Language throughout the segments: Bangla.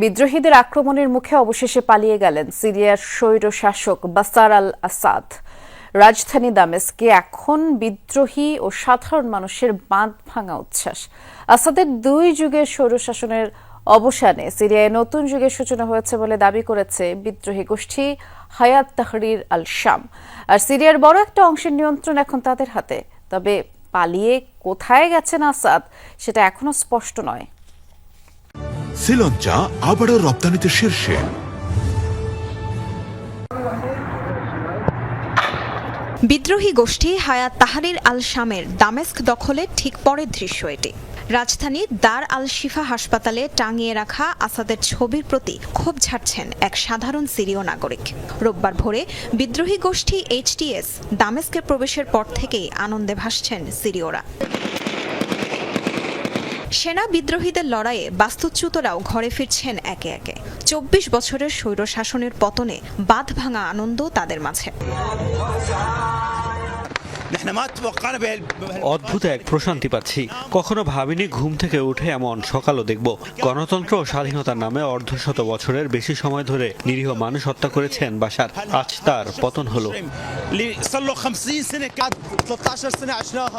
বিদ্রোহীদের আক্রমণের মুখে অবশেষে পালিয়ে গেলেন সিরিয়ার স্বৈর শাসক বাসার আল আসাদ। রাজধানী দামেস্কে এখন বিদ্রোহী ও সাধারণ মানুষের বাঁধ ভাঙা উচ্ছ্বাস। আসাদের দুই যুগের স্বৈরশাসনের অবসানে সিরিয়ায় নতুন যুগের সূচনা হয়েছে বলে দাবি করেছে বিদ্রোহী গোষ্ঠী হায়াত তাহরির আল শাম। আর সিরিয়ার বড় একটা অংশের নিয়ন্ত্রণ এখন তাদের হাতে। তবে পালিয়ে কোথায় গেছেন আসাদ, সেটা এখনও স্পষ্ট নয়। শ্রীলঞ্চা আবারও রপ্তানিতে শীর্ষে। বিদ্রোহী গোষ্ঠী হায়াত তাহারির আল শামের দামেস্ক দখলের ঠিক পরের দৃশ্য এটি। রাজধানী দার আল শিফা হাসপাতালে টাঙিয়ে রাখা আসাদের ছবির প্রতি ক্ষোভ ঝাড়ছেন এক সাধারণ সিরীয় নাগরিক। রোববার ভোরে বিদ্রোহী গোষ্ঠী এইচটিএস দামেস্কের প্রবেশের পর থেকেই আনন্দে ভাসছেন সিরীয়রা। সেনা বিদ্রোহীদের লড়াইয়ে বাস্তুচ্যুতরাও ঘরে ফিরছেন একে একে। চব্বিশ বছরের স্বৈর শাসনের পতনে বাঁধ ভাঙা আনন্দ তাদের মাঝে। অদ্ভুত এক প্রশান্তি পাচ্ছি। কখনো ভাবিনি ঘুম থেকে উঠে এমন সকালও দেখব। গণতন্ত্র ও স্বাধীনতার নামে অর্ধশত বছরের বেশি সময় ধরে নিরীহ মানুষ হত্যা করেছেন বাসার আজ তার পতন হলো।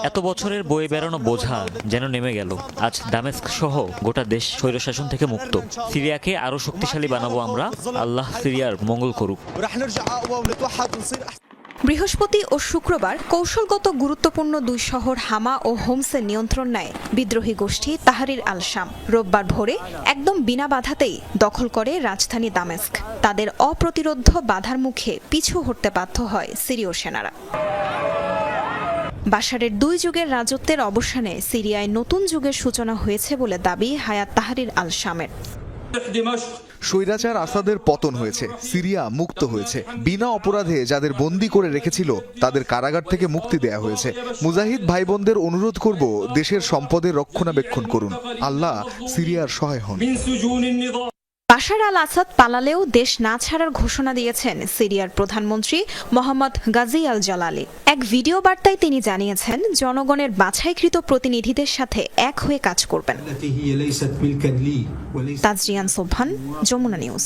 এত বছরের বয়ে বেড়ানো বোঝা যেন নেমে গেল। আজ দামেস্ক সহ গোটা দেশ স্বৈরশাসন থেকে মুক্ত। সিরিয়াকে আরও শক্তিশালী বানাবো আমরা। আল্লাহ সিরিয়ার মঙ্গল করুক। বৃহস্পতি ও শুক্রবার কৌশলগত গুরুত্বপূর্ণ দুই শহর হামা ও হোমসের নিয়ন্ত্রণ নেয়। বিদ্রোহী গোষ্ঠী তাহারির আলশাম। রোববার ভোরে একদম বিনা বাধাতেই দখল করে রাজধানী দামেস্ক। তাদের অপ্রতিরোধ বাধার মুখে পিছু হটতে বাধ্য হয় সিরীয় সেনারা। বাশারের দুই যুগের রাজত্বের অবসানে সিরিয়ায় নতুন যুগের সূচনা হয়েছে বলে দাবি হায়াত তাহারির আল শামের স্বৈরাচার আসাদের পতন হয়েছে, সিরিয়া মুক্ত হয়েছে। বিনা অপরাধে যাদের বন্দি করে রেখেছিল, তাদের কারাগার থেকে মুক্তি দেয়া হয়েছে। মুজাহিদ ভাই বোনদের অনুরোধ করব, দেশের সম্পদের রক্ষণাবেক্ষণ করুন। আল্লাহ সিরিয়ার সহায় হন। বাশার আল আসাদ পালালেও দেশ না ছাড়ার ঘোষণা দিয়েছেন সিরিয়ার প্রধানমন্ত্রী মোহাম্মদ গাজি আল জালালি। এক ভিডিও বার্তায় তিনি জানিয়েছেন, জনগণের বাছাইকৃত প্রতিনিধিদের সাথে এক হয়ে কাজ করবেন। তাজরিয়ান সোভান যমুনা নিউজ।